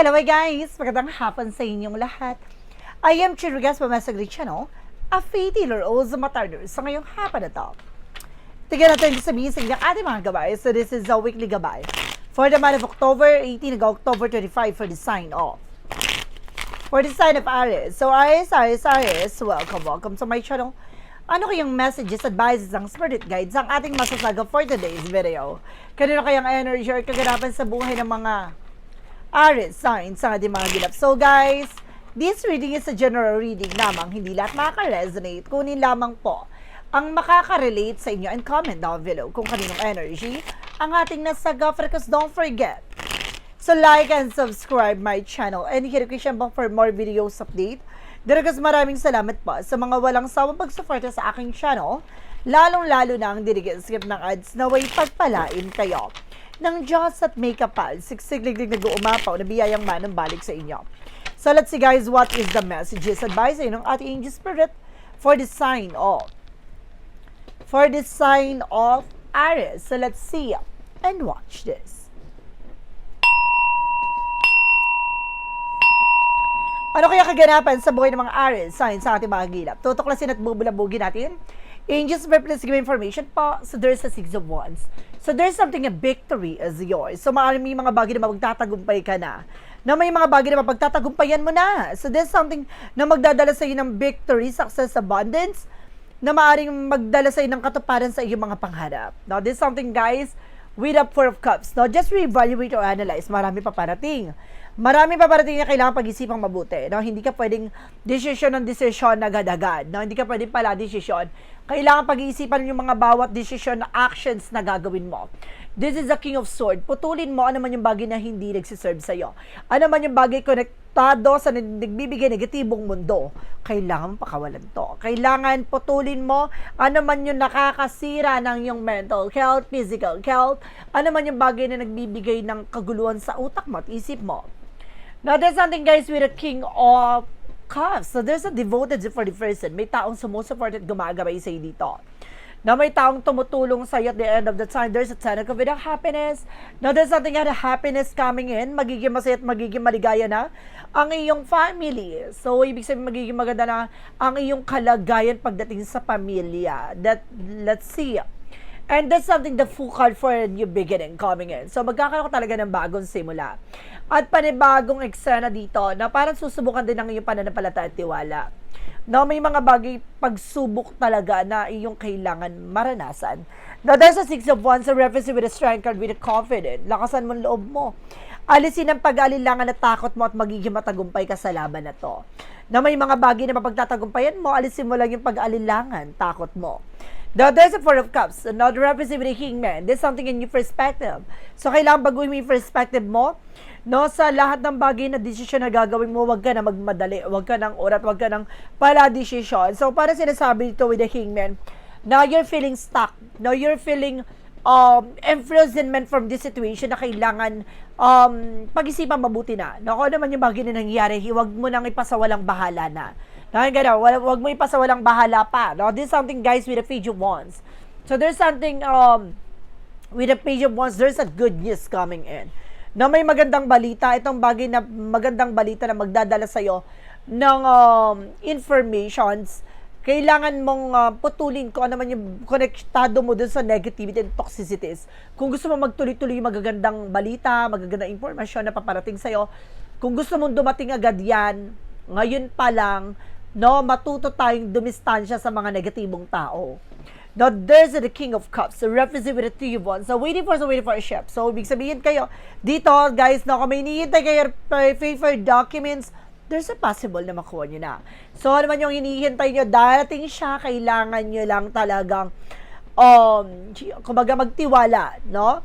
Hello hi guys! Magandang hapon sa inyong lahat. I am Chirigas Pamasagli Channel, a faith healer o sa matarder sa ngayong hapon na to. Tignan natin sa inyong ating mga gabay. So this is a weekly gabay. For the month of October 18 hanggang October 25 for the sign off. For the sign of Aries. So Aries, Aries, Aries, welcome, welcome to my channel. Ano kayang messages, advices, ang spirit guides ang ating masasaga for today's video? Kanino kayang energy or kaganapan sa buhay ng mga Aries signs sa ating mga gilap. So guys, this reading is a general reading lamang. Hindi lahat makaka-resonate. Kunin lamang po ang makaka-relate sa inyo and comment down below kung kaninong energy ang ating nasaga. Because don't forget, So like and subscribe my channel and hit the bell for more videos update. Daragas maraming salamat po sa mga walang sawang pagsuporta sa aking channel, lalong-lalo na ang dirigin-skip ng ads na way pagpalain kayo. Ng Diyos at may kapal, siksigliglig nag-uumapaw na biyayang manang balik sa inyo. So let's see guys, what is the messages advice ng ating angel spirit for the sign of for the sign of Aries. So let's see and watch this. Ano kaya kaganapan sa buhay ng mga Aries signs sa ating mga gilap? Tutuklasin at bubulabugin natin. Angels please give information po. So there's a six of wands. So there's something a victory is yours. So maaaring may mga bagay na magtatagumpay ka na. Na may mga bagay na mapagtatagumpayan mo na. So there's something na magdadala sa iyo ng victory, success, abundance na maaaring magdala sa iyo ng katuparan sa iyong mga pangarap. Now, this is something guys with a four of cups. Now, just reevaluate or analyze. Marami pa parating. Marami pa parating na kailangan pag-isipang mabuti. No? Hindi ka pwedeng desisyon ng desisyon agad-agad. No? Hindi ka pwedeng pala desisyon. Kailangan pag-iisipan yung mga bawat desisyon na actions na gagawin mo. This is the King of Sword. Putulin mo ano man yung bagay na hindi nagsiserve sa'yo. Ano man yung bagay konektado sa nagbibigay negatibong mundo. Kailangan pakawalan to. Kailangan putulin mo ano man yung nakakasira ng yung mental health, physical health. Ano man yung bagay na nagbibigay ng kaguluhan sa utak mo at isip mo. Now, there's something guys with a king of cups. So, there's a devoted for the person. May taong sumusuport at gumagabay sa dito. Na may taong tumutulong sa at the end of the time. There's a ten of it happiness. Now, there's something at a happiness coming in. Magiging masaya at magiging maligaya na ang iyong family. So, ibig sabihin magiging maganda na ang iyong kalagayan pagdating sa pamilya. That, let's see. And that's something the card for a new beginning coming in. So, magkakaroon ka talaga ng bagong simula. At panibagong eksena dito na parang susubukan din ng iyong pananampalataya at tiwala. Na may mga bagay pagsubok talaga na iyong kailangan maranasan. Now, there's a six of wands, a reference with a strength card with a confident. Lakasan mo ang loob mo. Alisin ang pag-alilangan at takot mo at magiging matagumpay ka sa laban na to. Na may mga bagay na mapagtatagumpayan mo, alisin mo lang yung pag-alilangan, takot mo. Now, there's a Four of Cups. Now, the representing Kingman. There's something in your perspective. So, kailangan baguhin mo yung perspective mo. No, sa lahat ng bagay na desisyon na gagawin mo, wag ka na magmadali, wag ka nang orat, wag ka nang pala desisyon. So, para sinasabi dito with the Kingman, now you're feeling stuck. Now you're feeling um, imprisonment from this situation na kailangan um, pag-isipan mabuti na. No, kung ano naman yung bagay na nangyayari, huwag mo nang ipasawalang bahala na. Dahil gano'n, wag, wag mo ipasawalang bahala pa. No? This is something, guys, with a page of wands. So, there's something, um, with a page of wands, there's a good news coming in. Na may magandang balita, itong bagay na magandang balita na magdadala sa'yo ng um, informations, kailangan mong uh, putulin kung ano man yung konektado mo dun sa negativity and toxicities. Kung gusto mo magtuloy-tuloy yung magagandang balita, magagandang informasyon na paparating sa'yo, kung gusto mong dumating agad yan, ngayon pa lang, no, matuto tayong dumistansya sa mga negatibong tao. Now, there's the King of Cups, the representative Wands. So, waiting for, so waiting for a ship. So, ibig sabihin kayo, dito, guys, no, kung may hinihintay kayo for documents, there's a possible na makuha nyo na. So, ano man yung hinihintay nyo, darating siya, kailangan nyo lang talagang, um, kumbaga magtiwala, no?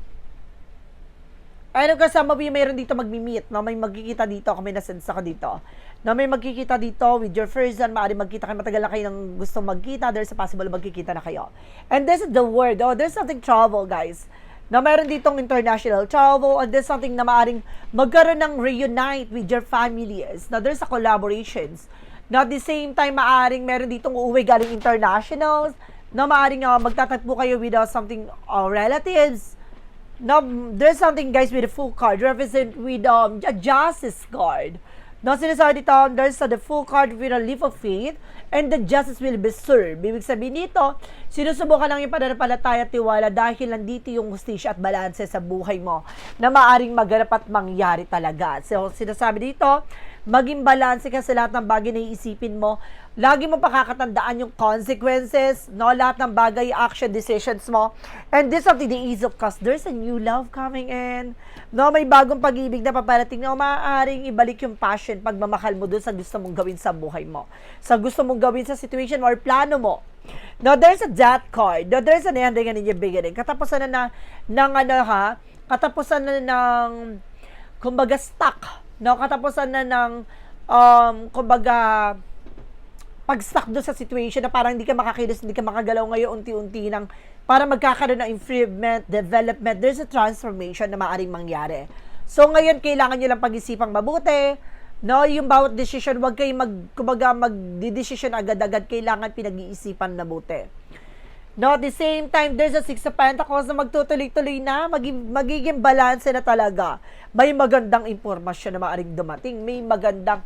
Ano kasama mo yung mayroon dito magmi-meet, no? May magkikita dito, kung may nasensa ka dito. Na may magkikita dito with your person, maaari magkita kayo, matagal na kayo ng gusto magkita, there's a possible magkikita na kayo. And this is the word, oh, there's something travel, guys. Na mayroon ditong international travel, and there's something na maaring magkaroon ng reunite with your families. Now, there's a collaborations. Now, at the same time, maaring meron ditong uuwi galing internationals, na maaring uh, magtatagpo kayo with uh, something uh, relatives, No, there's something guys with a full card represent with um a justice card. No, sinasabi dito, a the full card with a leaf of faith and the justice will be served. Ibig sabihin dito, sinusubukan lang yung pananampalataya at tiwala dahil nandito yung hustisya at balanse sa buhay mo na maaring maganap at mangyari talaga. So, sinasabi dito, maging balanse ka sa lahat ng bagay na iisipin mo. Lagi mo pakakatandaan yung consequences, no? Lahat ng bagay, action, decisions mo. And this of the ease of cause, there's a new love coming in. No, may bagong pag-ibig na paparating na maaaring ibalik yung passion, pagmamahal mo dun sa gusto mong gawin sa buhay mo. Sa gusto mong gawin sa situation or plano mo. No, there's a death card. No, there's an ending and a new beginning. Katapusan na, na ng ano ha, katapusan na ng kumbaga stuck. No, katapusan na ng um, kumbaga pag-stuck doon sa situation na parang hindi ka makakilos, hindi ka makagalaw ngayon unti-unti ng para magkakaroon ng improvement, development, there's a transformation na maaaring mangyari. So ngayon kailangan niyo lang pag-isipang mabuti, no, yung bawat decision, wag kayo mag kumbaga mag-decision agad-agad, kailangan pinag-iisipan na mabuti. No, at the same time, there's a Six of Pentacles na magtutuloy-tuloy na, maging, magiging balance na talaga. May magandang impormasyon na maaaring dumating. May magandang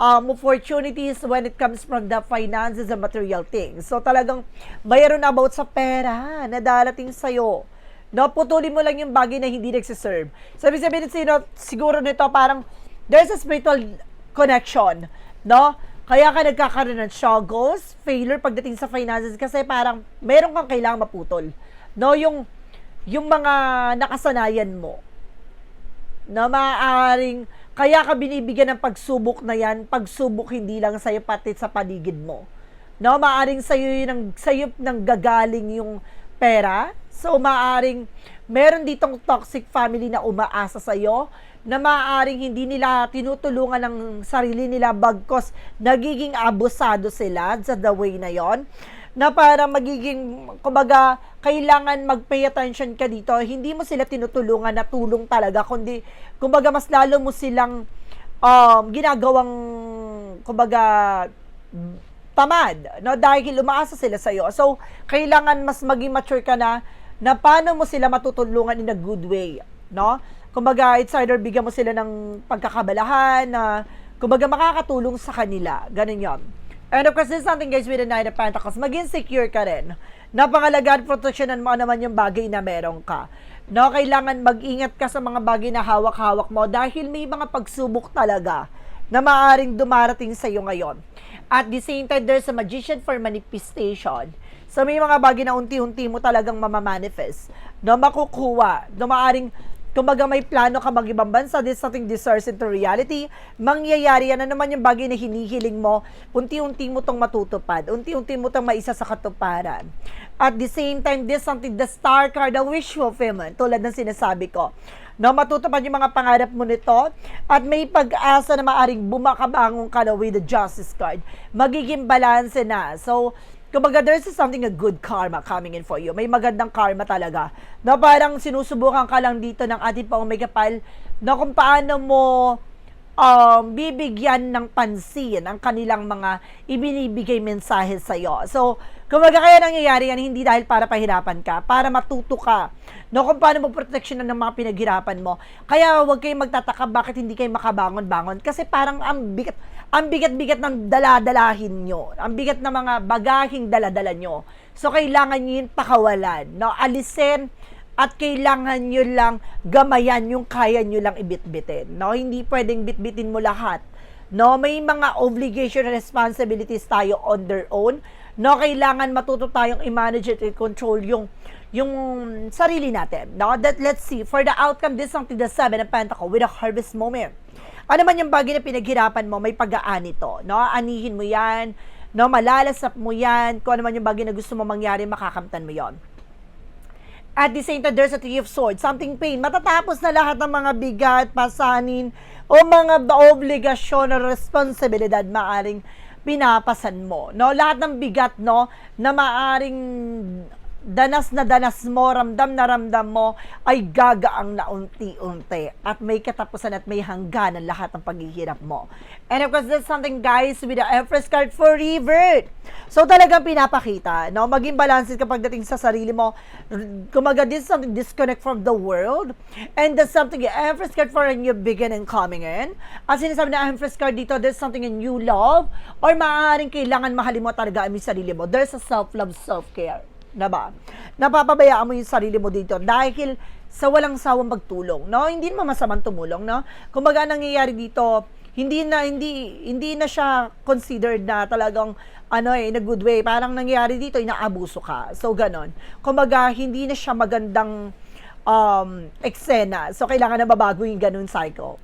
um, opportunities when it comes from the finances and material things. So talagang mayroon about sa pera na darating sa'yo. No, putulin mo lang yung bagay na hindi nagsiserve. Sabi sabihin sino, siguro nito parang there's a spiritual connection. No? Kaya ka nagkakaroon ng struggles, failure pagdating sa finances kasi parang meron kang kailangang maputol. No, yung yung mga nakasanayan mo na maaaring kaya ka binibigyan ng pagsubok na yan, pagsubok hindi lang sa'yo pati sa paligid mo. No, maaring sa'yo yun ang, sa'yo nang gagaling yung pera. So, maaring meron ditong toxic family na umaasa sa'yo na maaaring hindi nila tinutulungan ng sarili nila bagkos nagiging abusado sila sa the way na yon na para magiging, kumbaga, kailangan mag-pay attention ka dito. Hindi mo sila tinutulungan na tulong talaga, kundi, kumbaga, mas lalo mo silang um, ginagawang, kumbaga, tamad, no? Dahil umaasa sila sa'yo. So, kailangan mas maging mature ka na, na paano mo sila matutulungan in a good way, no? Kumbaga, it's either bigyan mo sila ng pagkakabalahan na, kumbaga, makakatulong sa kanila. Ganun yon. And of course, this is something guys with the Nine of Pentacles. Maging secure ka rin. Napangalagaan, proteksyonan mo naman yung bagay na meron ka. No, kailangan mag-ingat ka sa mga bagay na hawak-hawak mo dahil may mga pagsubok talaga na maaring dumarating sa iyo ngayon. At the same time, there's a magician for manifestation. So, may mga bagay na unti-unti mo talagang mamamanifest. No, makukuha. No, maaring Kumbaga may plano ka mag-ibang bansa, this something deserves into reality, mangyayari yan na naman yung bagay na hinihiling mo, unti-unti mo tong matutupad, unti-unti mo tong maisa sa katuparan. At the same time, this something, the star card, the wish fulfillment, tulad ng sinasabi ko. No, matutupad yung mga pangarap mo nito at may pag-asa na maaring bumakabangon ka na with the justice card. Magiging balance na. So, Kumbaga, there's something a good karma coming in for you. May magandang karma talaga. Na parang sinusubukan ka lang dito ng ating pang megapal na kung paano mo um, bibigyan ng pansin ang kanilang mga ibinibigay mensahe sa iyo. So, kumbaga kaya nangyayari yan hindi dahil para pahirapan ka, para matuto ka. No, kung paano mo proteksyonan ng mga pinaghirapan mo. Kaya huwag kayong magtataka bakit hindi kayo makabangon-bangon kasi parang ang bigat ang bigat-bigat ng daladalahin nyo, ang bigat ng mga bagahing daladala nyo. So, kailangan nyo yun pakawalan, no? alisin, at kailangan nyo lang gamayan yung kaya nyo lang ibitbitin. No? Hindi pwedeng bitbitin mo lahat. No? May mga obligation and responsibilities tayo on their own. No? Kailangan matuto tayong i-manage and control yung yung sarili natin. No? That, let's see. For the outcome, this is something the seven of Pentacle with a harvest moment. Ano man yung bagay na pinaghirapan mo, may pag-aani to. No? Anihin mo yan. No? Malalasap mo yan. Kung ano man yung bagay na gusto mo mangyari, makakamtan mo yon. At the same time, there's a Three of Swords, something pain. Matatapos na lahat ng mga bigat, pasanin, o mga obligasyon o responsibilidad maaring pinapasan mo. No? Lahat ng bigat, no, na maaring danas na danas mo, ramdam na ramdam mo, ay gagaang na unti-unti. At may katapusan at may hangganan lahat ng paghihirap mo. And of course, that's something guys with the Empress card for revert. So talagang pinapakita, no? Maging balanced kapag dating sa sarili mo. Kumaga, this is something disconnect from the world. And that's something, Empress card for a new beginning coming in. At sinasabi na Empress card dito, there's something in new love. Or maaaring kailangan mahalin mo talaga ang sarili mo. There's a self-love, self-care na ba? Napapabayaan mo yung sarili mo dito dahil sa walang sawang magtulong, no? Hindi naman masamang tumulong, no? Kumbaga nangyayari dito, hindi na hindi hindi na siya considered na talagang ano eh, in a good way. Parang nangyayari dito, inaabuso ka. So, ganon. Kumbaga, hindi na siya magandang um, eksena. So, kailangan na babago yung ganun cycle.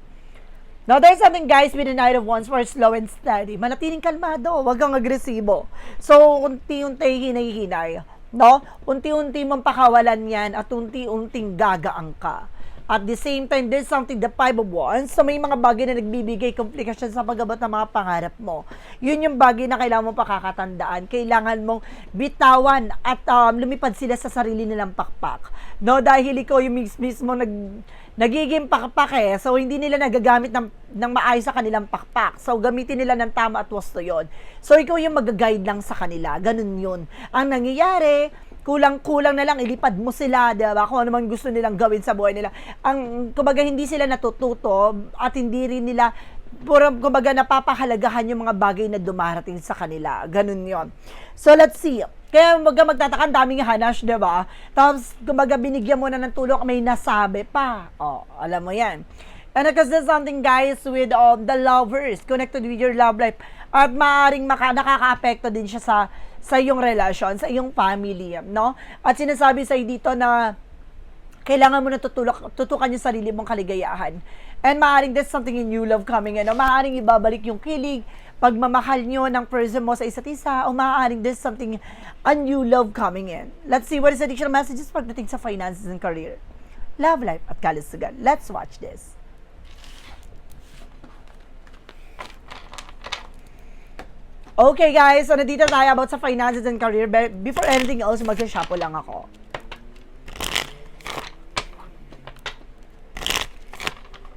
Now, there's something guys with the Knight of Wands for slow and steady. Manatiling kalmado, wag kang agresibo. So, unti-unti hinay-hinay. No? Unti-unti mong pakawalan yan at unti-unting gagaang ka. At the same time, there's something, the five of wands, so may mga bagay na nagbibigay komplikasyon sa pagabot ng mga pangarap mo. Yun yung bagay na kailangan mo pakakatandaan. Kailangan mong bitawan at um, lumipad sila sa sarili nilang pakpak. No, dahil ikaw yung mis- mismo nag, nagiging pakpak eh. So, hindi nila nagagamit ng, ng maayos sa kanilang pakpak. So, gamitin nila ng tama at wasto yon. So, ikaw yung mag-guide lang sa kanila. Ganun yun. Ang nangyayari, kulang-kulang na lang ilipad mo sila, 'di ba? Kung ano man gusto nilang gawin sa buhay nila. Ang kumbaga hindi sila natututo at hindi rin nila puro kumbaga napapahalagahan yung mga bagay na dumarating sa kanila. Ganun 'yon. So let's see. Kaya mag magtataka ang daming hanash, 'di ba? Tapos kumbaga binigyan mo na ng tulong may nasabi pa. Oh, alam mo 'yan. And because there's something guys with um, the lovers connected with your love life at maaring maka, nakaka-apekto din siya sa sa iyong relasyon, sa iyong family, no? At sinasabi sa dito na kailangan mo na tutulak, tutukan yung sarili mong kaligayahan. And maaaring there's something in new love coming in. No? Maaaring ibabalik yung kilig, pagmamahal nyo ng person mo sa isa't isa, o maaaring there's something, a new love coming in. Let's see what is additional messages pagdating sa finances and career. Love life at kalusugan. Let's watch this. Okay guys, so nandito tayo about sa finances and career. Be- Before anything else, magsashapo lang ako.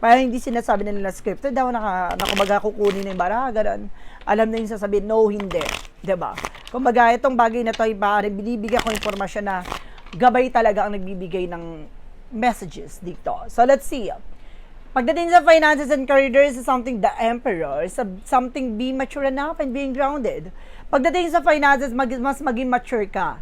Parang hindi sinasabi na nila scripted daw, naka, nakumaga kukunin na yung bara, ganun. Alam na yung sasabihin, no, hindi. 'Di ba? Kumbaga, itong bagay na to, ay parang binibigyan ko informasyon na gabay talaga ang nagbibigay ng messages dito. So, let's see. Pagdating sa finances and career, is something the emperor, sa- something being mature enough and being grounded. Pagdating sa finances, mag, mas maging mature ka.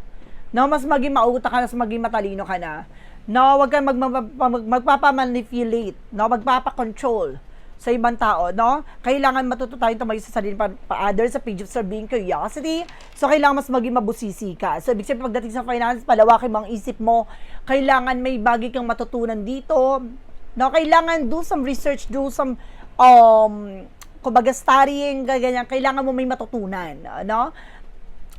No, mas maging mauta ka, mas maging matalino ka na. No, wag kang mag, mag, mag, magpapamanipulate, no, magpapakontrol sa ibang tao, no? Kailangan matuto tayong tumayo sa sarili pa, pa others sa page of being curiosity. So, kailangan mas maging mabusisi ka. So, ibig sabihin, pagdating sa finance, palawakin mo ang isip mo. Kailangan may bagay kang matutunan dito. No, kailangan do some research, do some um kumbaga studying, ganyan. Kailangan mo may matutunan, no?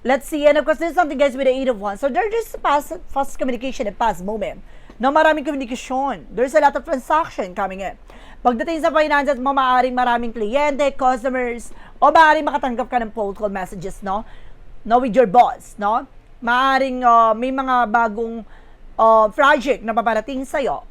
Let's see. And of course, there's something guys with the eight of wands. So there's just fast, fast communication and fast moment. No, maraming komunikasyon. There's a lot of transaction coming in. Pagdating sa finances mo, maaaring maraming kliyente, customers, o maaaring makatanggap ka ng phone call messages, no? No, with your boss, no? Maaaring uh, may mga bagong uh, project na paparating sa'yo.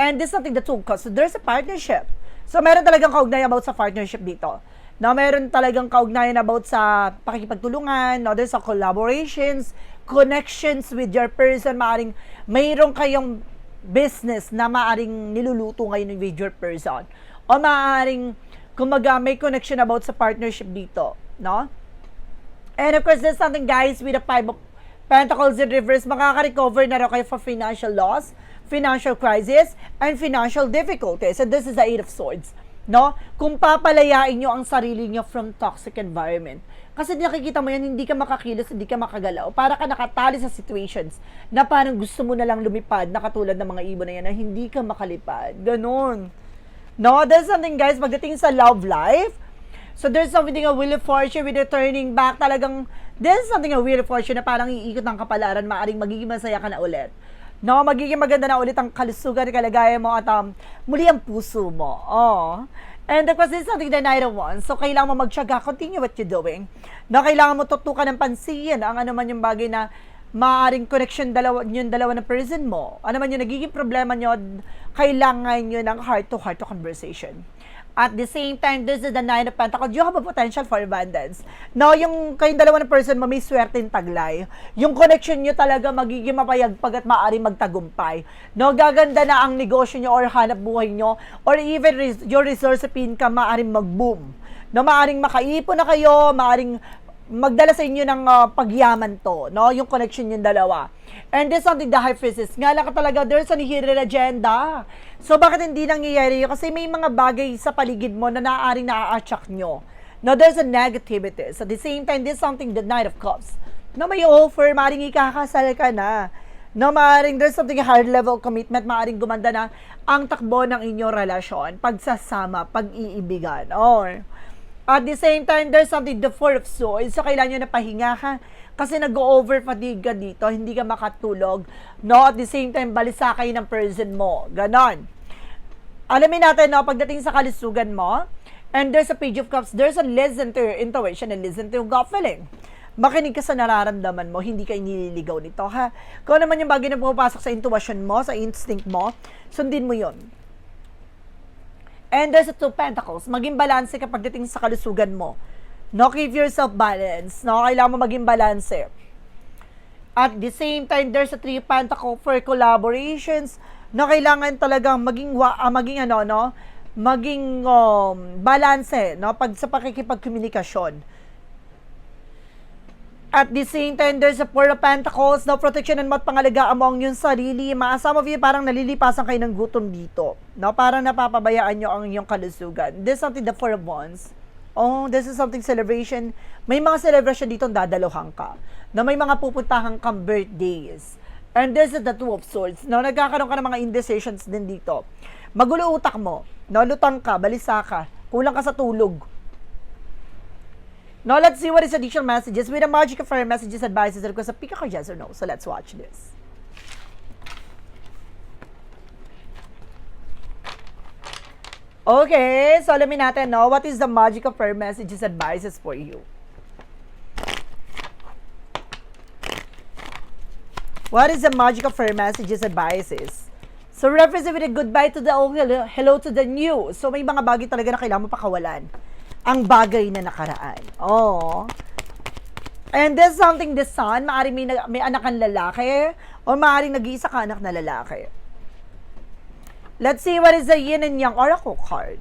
And this is something that took So there's a partnership. So meron talagang kaugnayan about sa partnership dito. No, meron talagang kaugnayan about sa pakikipagtulungan, no, there's a collaborations, connections with your person, maaring mayroon kayong business na maaring niluluto ngayon with your person. O maaring kumaga may connection about sa partnership dito, no? And of course, there's something guys with the five of Pentacles in reverse, makaka-recover na raw kayo for financial loss, financial crisis, and financial difficulties. And this is the Eight of Swords. No? Kung papalayain nyo ang sarili nyo from toxic environment. Kasi nakikita mo yan, hindi ka makakilos, hindi ka makagalaw. Para ka nakatali sa situations na parang gusto mo na lang lumipad na katulad ng mga ibon na yan na hindi ka makalipad. Ganon. No, there's something guys, pagdating sa love life, So there's something a wheel of fortune with a turning back. Talagang there's something a wheel of fortune na parang iikot ng kapalaran, maaring magiging masaya ka na ulit. No, magiging maganda na ulit ang kalusugan, kalagayan mo at um, muli ang puso mo. Oh. And of course, is something that I don't want. So, kailangan mo magtyaga, continue what you're doing. No, kailangan mo tutukan ng pansin ang ano man yung bagay na maaaring connection dalawa, yung dalawa ng person mo, ano man yung nagiging problema nyo, kailangan nyo ng heart-to-heart conversation. At the same time, this is the Nine of Pentacles. You have a potential for abundance. No, yung kayong dalawa ng person mo, may swerte in taglay. Yung connection nyo talaga magiging mapayagpag at maaari magtagumpay. No, gaganda na ang negosyo nyo or hanap buhay nyo or even res- your resource of income maaaring mag-boom. No, maaring makaipon na kayo, maaring magdala sa inyo ng ah, pagyaman to, no? Yung connection yung dalawa. And this something the high priestess. Nga lang ka talaga, there's an hidden agenda. So, bakit hindi nangyayari yun? Kasi may mga bagay sa paligid mo na naaaring na-attract nyo. No, there's a negativity. So, at the same time, this something the Knight of Cups. No, may offer, maaaring ikakasal ka na. No, maaaring there's something higher level commitment, maaaring gumanda na ang takbo ng inyong relasyon, pagsasama, pag-iibigan, or at the same time, there's something, the four of swords. So, kailangan nyo na pahinga ka. Kasi nag-over fatigue ka dito, hindi ka makatulog. No, at the same time, balisa kayo ng person mo. Ganon. Alamin natin, no, pagdating sa kalusugan mo, and there's a page of cups, there's a listen to your intuition and listen to your gut feeling. Makinig ka sa nararamdaman mo, hindi ka nililigaw nito, ha? Kung ano naman yung bagay na pumapasok sa intuition mo, sa instinct mo, sundin mo yon And there's a two pentacles. Maging balanse ka pagdating sa kalusugan mo. No, keep yourself balanced. No, kailangan mo maging balanse. At the same time, there's a three pentacle for collaborations. No, kailangan talagang maging, wa, ah, maging ano, no? Maging um, balanse, no? Pag sa pakikipagkomunikasyon. At the same time, there's a Four of Pentacles, no protection mo at pangalagaan mo ang iyong sarili. Ma, some of you parang nalilipasan kayo ng gutom dito. No, parang napapabayaan nyo ang iyong kalusugan. This is something the Four of Wands. Oh, this is something celebration. May mga celebration dito dadaluhan ka. Na may mga pupuntahan kang birthdays. And this is the Two of Swords. No, nagkakaroon ka ng mga indecisions din dito. Magulo utak mo. No, lutang ka, balisa ka, kulang ka sa tulog. Now, let's see what is additional messages with the magic of fire messages, advices, and requests. Pick ako yes or no. So, let's watch this. Okay, so alamin natin, no? What is the magic of fire messages, advices for you? What is the magic of fire messages, advices? So, reference with a goodbye to the old, hello, hello to the new. So, may mga bagay talaga na kailangan mo pakawalan ang bagay na nakaraan. Oh. And there's something the son, maaaring may, may anak kang lalaki, o maaaring nag-iisa ka anak na lalaki. Let's see what is the yin and yang oracle card.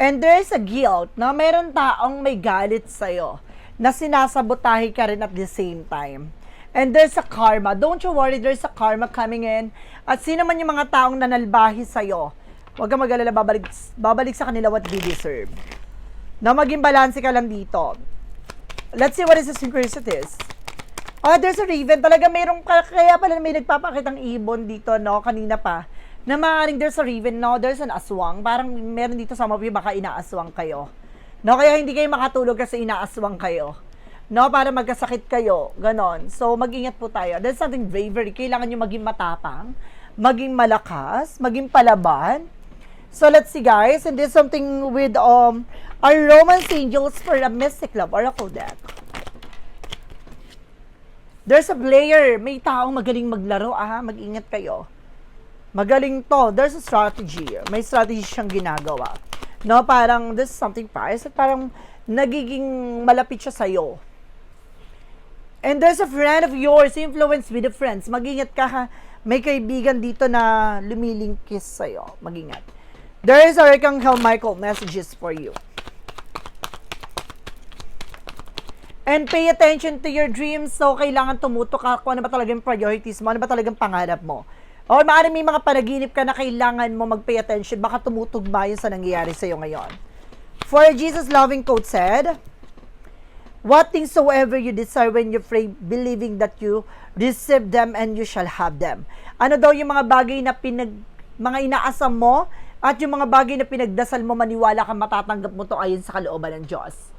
And there's a guilt na mayroon taong may galit sa'yo na sinasabotahe ka rin at the same time. And there's a karma. Don't you worry, there's a karma coming in. At sino man yung mga taong nanalbahi sa'yo, huwag kang mag-alala, babalik, babalik sa kanila what they deserve. Na maging balanse ka lang dito. Let's see what is the synchronicities. Oh, there's a raven. Talaga mayroong, kaya pala may nagpapakitang ibon dito, no? Kanina pa. Na maaaring there's a raven, no? There's an aswang. Parang meron dito sa mga baka inaaswang kayo. No, kaya hindi kayo makatulog kasi inaaswang kayo. No, para magkasakit kayo. Ganon. So, mag-ingat po tayo. There's something bravery. Kailangan nyo maging matapang, maging malakas, maging palaban. So, let's see guys. And there's something with um our romance angels for a mystic love oracle deck. There's a player. May taong magaling maglaro. Ah, mag-ingat kayo. Magaling to. There's a strategy. May strategy siyang ginagawa. No, parang this is something price at parang nagiging malapit siya sa'yo. And there's a friend of yours, influence with the friends. Mag-ingat ka ha. May kaibigan dito na lumilingkis sa'yo. Mag-ingat. There is a Archangel Michael messages for you. And pay attention to your dreams. So, kailangan tumutok ka kung ano ba talagang priorities mo, ano ba talagang pangarap mo. O maaari may mga panaginip ka na kailangan mo mag-pay attention, baka tumutugma yun sa nangyayari sa'yo ngayon. For Jesus loving quote said, What things soever you desire when you pray, believing that you receive them and you shall have them. Ano daw yung mga bagay na pinag, mga inaasam mo at yung mga bagay na pinagdasal mo, maniwala ka matatanggap mo to ayon sa kalooban ng Diyos.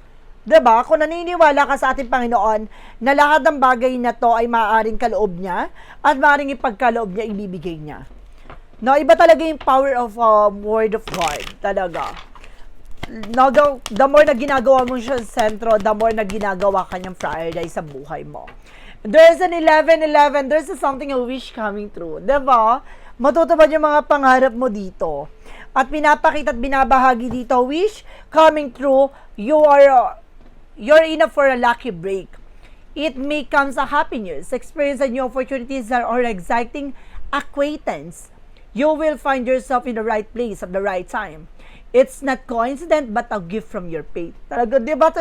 'Di ba? Kung naniniwala ka sa ating Panginoon na lahat ng bagay na to ay maaaring kaloob niya at maaaring ipagkaloob niya, ibibigay niya. No, iba talaga yung power of um, word of God. Talaga. No, the, the more na ginagawa mo siya sa sentro, the more na ginagawa kanyang Friday sa buhay mo. There's an 11-11, there's a something a wish coming true. 'Di ba? Matutupad yung mga pangarap mo dito. At pinapakita at binabahagi dito, wish coming true, you are, uh, you're in for a lucky break. It may comes a happy news, experience and new opportunities that are exciting acquaintance. You will find yourself in the right place at the right time. It's not coincident but a gift from your fate. Talaga, di ba?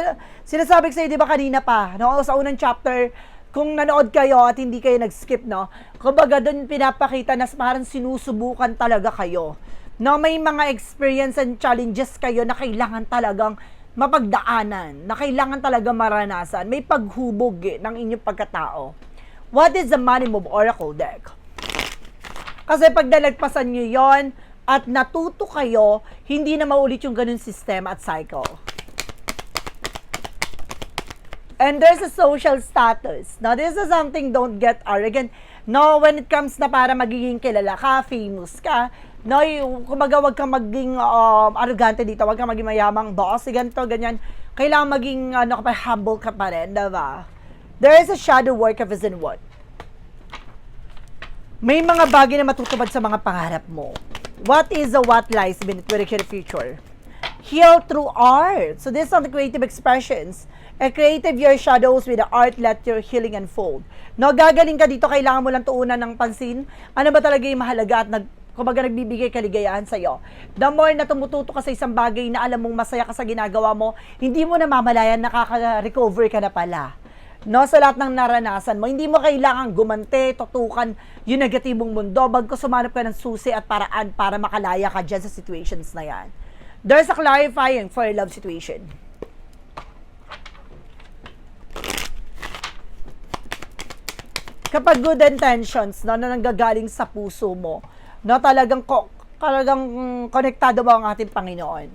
Sinasabi ko sa'yo, di ba kanina pa, no? sa unang chapter, kung nanood kayo at hindi kayo nag-skip, no? Kumbaga doon pinapakita na parang sinusubukan talaga kayo. No, may mga experience and challenges kayo na kailangan talagang mapagdaanan, na kailangan talaga maranasan. May paghubog eh, ng inyong pagkatao. What is the Money Move Oracle deck? Kasi pag nalagpasan nyo yon at natuto kayo, hindi na maulit yung ganun sistema at cycle. And there's a social status. Now, this is something don't get arrogant. No, when it comes na para magiging kilala ka, famous ka, no, yung, kumbaga wag kang maging um, arrogante dito, wag kang maging mayamang boss, ganito, ganyan. Kailangan maging, ano ka pa, humble ka pa rin, diba? There is a shadow work of his in what? May mga bagay na matutupad sa mga pangarap mo. What is the what lies beneath the future? Heal through art. So this are the creative expressions. A creative your shadows with the art, let your healing unfold. No, gagaling ka dito, kailangan mo lang tuunan ng pansin. Ano ba talaga yung mahalaga at nag, kumbaga nagbibigay kaligayahan sa'yo. The more na tumututo ka sa isang bagay na alam mong masaya ka sa ginagawa mo, hindi mo na mamalayan, nakaka-recover ka na pala no, sa lahat ng naranasan mo. Hindi mo kailangan gumante, tutukan yung negatibong mundo, bagko sumanap ka ng susi at paraan para makalaya ka dyan sa situations na yan. There's a clarifying for a love situation. Kapag good intentions, no, na nanggagaling sa puso mo, no, talagang, ko, talagang konektado ba ang ating Panginoon.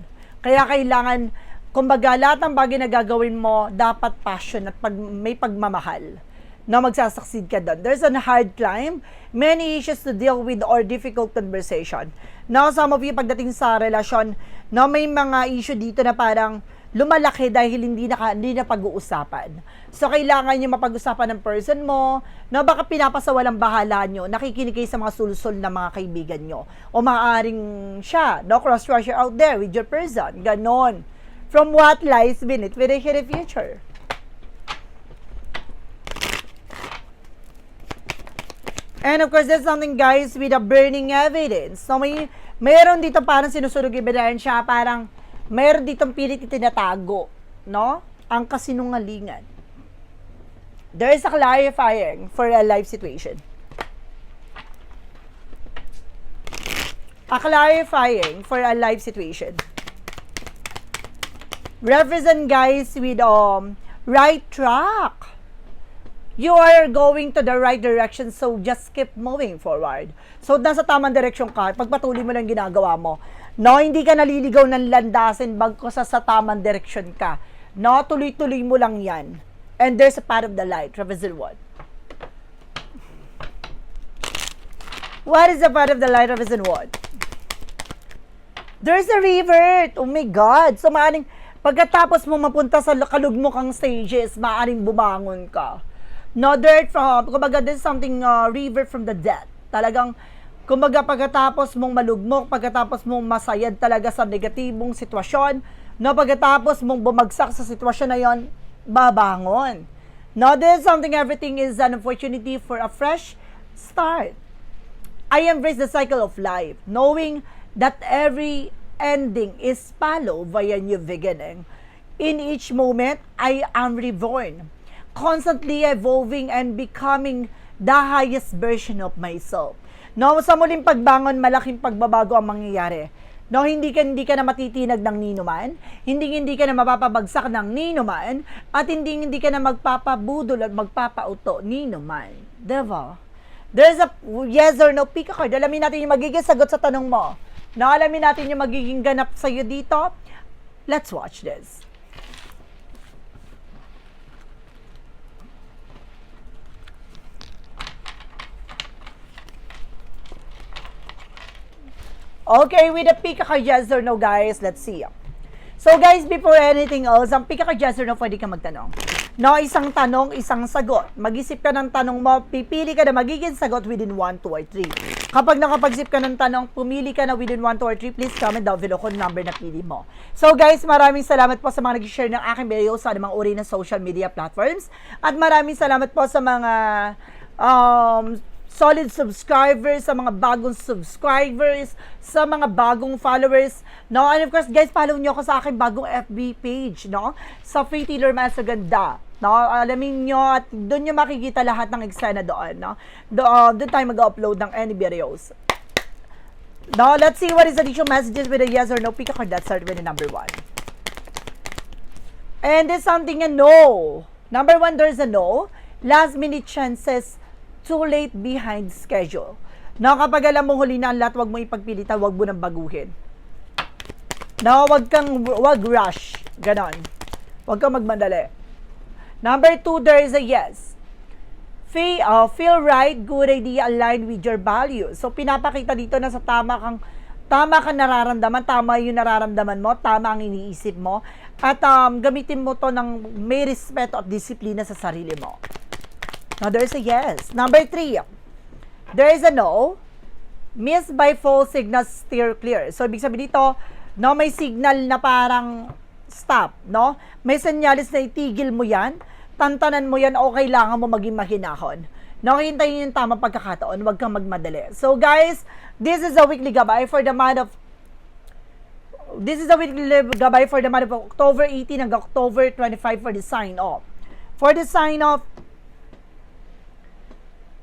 Kaya kailangan kumbaga, lahat ng bagay na gagawin mo, dapat passion at pag, may pagmamahal na magsasucceed ka doon. There's a hard climb, many issues to deal with or difficult conversation. Now, some of you, pagdating sa relasyon, no, may mga issue dito na parang lumalaki dahil hindi na, hindi na pag-uusapan. So, kailangan nyo mapag-usapan ng person mo, no, baka pinapasawalang bahala nyo, nakikinig kayo sa mga sulsol ng mga kaibigan nyo. O maaaring siya, no, cross-crusher out there with your person. Ganon from what lies beneath the future. And of course, there's something guys with a burning evidence. So may meron dito parang sinusunog ebidensya, parang meron ditong pilit itinatago, no? Ang kasinungalingan. There is a clarifying for a life situation. A clarifying for a life situation represent guys with um right track. You are going to the right direction so just keep moving forward. So nasa tamang direksyon ka, pagpatuloy mo lang ginagawa mo. No, hindi ka naliligaw ng landasin bagko sa sa tamang direksyon ka. No, tuloy-tuloy mo lang 'yan. And there's a part of the light, represent what? What is the part of the light represent what? There's a river. Oh my God. So, maaaring, Pagkatapos mo mapunta sa kalugmokang stages, maaaring bumangon ka. No dirt from, kumbaga this is something uh, river from the dead. Talagang, kumbaga pagkatapos mong malugmok, pagkatapos mong masayad talaga sa negatibong sitwasyon, no, pagkatapos mong bumagsak sa sitwasyon na yon, babangon. No, this is something, everything is an opportunity for a fresh start. I embrace the cycle of life, knowing that every ending is followed by a new beginning. In each moment, I am reborn, constantly evolving and becoming the highest version of myself. No, sa muling pagbangon, malaking pagbabago ang mangyayari. No, hindi ka hindi ka na matitinag ng ninuman, hindi hindi ka na mapapabagsak ng ninuman, at hindi hindi ka na magpapabudol at magpapauto ninuman. Diba? There's a yes or no pick a card. Alamin natin yung magiging sagot sa tanong mo. Naalamin natin yung magiging ganap sa'yo dito. Let's watch this. Okay, with the pick ka yes or no, guys, let's see. So guys, before anything else, ang pick ka yes or no, pwede ka magtanong. No, isang tanong, isang sagot. Mag-isip ka ng tanong mo, pipili ka na magiging sagot within 1, 2, or 3. Kapag nakapag-isip ka ng tanong, pumili ka na within 1, 2, or 3, please comment down below kung number na pili mo. So guys, maraming salamat po sa mga nag-share ng aking video sa anumang uri ng social media platforms. At maraming salamat po sa mga um, solid subscribers, sa mga bagong subscribers, sa mga bagong followers, no? And of course, guys, follow nyo ako sa aking bagong FB page, no? Sa Free Taylor Masaganda. No, alamin nyo at doon nyo makikita lahat ng eksena doon, no? Do, uh, doon tayo mag-upload ng any videos. Now, let's see what is the initial messages with a yes or no. Pick a card that start with the number one. And there's something a no. Number one, there's a no. Last minute chances, too late behind schedule. No, kapag alam mo huli na ang lahat, wag mo ipagpilitan, wag mo nang baguhin. No, wag kang, wag rush. Ganon. Wag kang magmadali. Number two, there is a yes. Feel, uh, feel right, good idea, aligned with your values. So, pinapakita dito na sa tama kang, tama kang nararamdaman, tama yung nararamdaman mo, tama ang iniisip mo, at um, gamitin mo to ng may respeto at disiplina sa sarili mo. Now, there's a yes. Number three, there is a no. Miss by false signals, steer clear. So, ibig sabihin dito, no, may signal na parang stop, no? May senyalis na itigil mo yan, tantanan mo yan o kailangan mo maging mahinahon. No, hintayin yung tamang pagkakataon, huwag kang magmadali. So guys, this is a weekly gabay for the month of This is a weekly gabay for the month of October 18 hanggang October 25 for the sign off. For the sign off,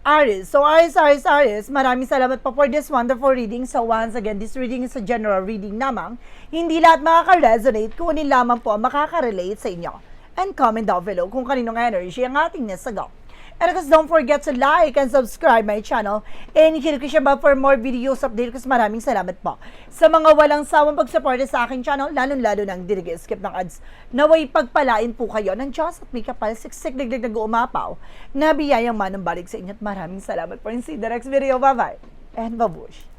Aries. So, Aries, Aries, Aries, maraming salamat po for this wonderful reading. So, once again, this reading is a general reading namang. Hindi lahat makaka-resonate, kunin lamang po ang makaka-relate sa inyo. And comment down below kung kaninong energy ang ating nasagot. And of course, don't forget to like and subscribe my channel. And hit ko siya ba for more videos update kasi maraming salamat po. Sa mga walang sawang pagsuporta sa aking channel, lalong-lalo nang di skip ng ads, naway pagpalain po kayo ng Diyos at may kapal siksik digdig nag-uumapaw na biyayang manang balik sa inyo at maraming salamat po. See you the next video. Bye-bye. And babush.